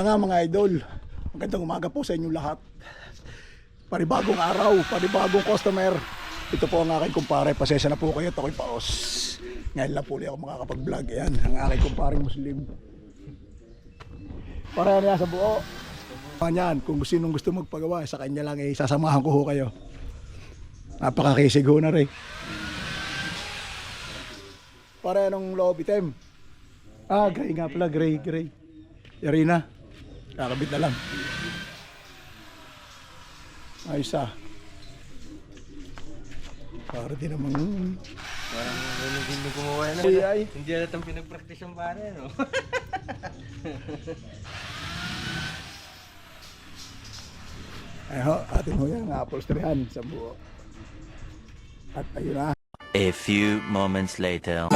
nga mga idol. Magandang umaga po sa inyong lahat. Panibagong araw, panibagong customer. Ito po ang aking kumpare. Pasensya na po kayo, at ako'y paos. Ngayon lang po ulit ako makakapag-vlog. Ayan, ang aking kumpare Muslim. Para niya sa buo. Yan, kung sinong gusto magpagawa, sa kanya lang eh, sasamahan ko ho kayo. Napakakisig ho na rin. Para anong loob item? Ah, gray nga pala, gray, gray. Yari na. Kakabit na lang. Ayos ah. Para din naman. Parang hindi hindi gumawa na. Ay, ay. Hindi alatang pinag-practice yung pare, no? Ay ho, atin ho yan, upholsteryhan sa buo. At ayun na. A few moments later.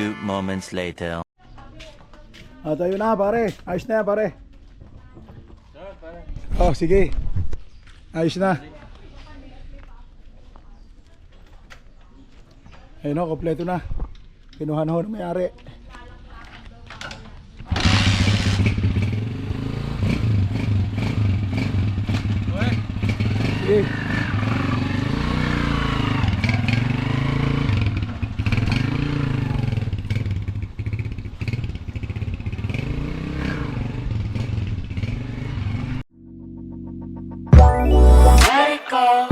Few moments later. At ayun na pare, ayos na yan pare. Oh, sige. Ayos na. Ayun o, kompleto na. Kinuha na ho ng may-ari. Sige. Go.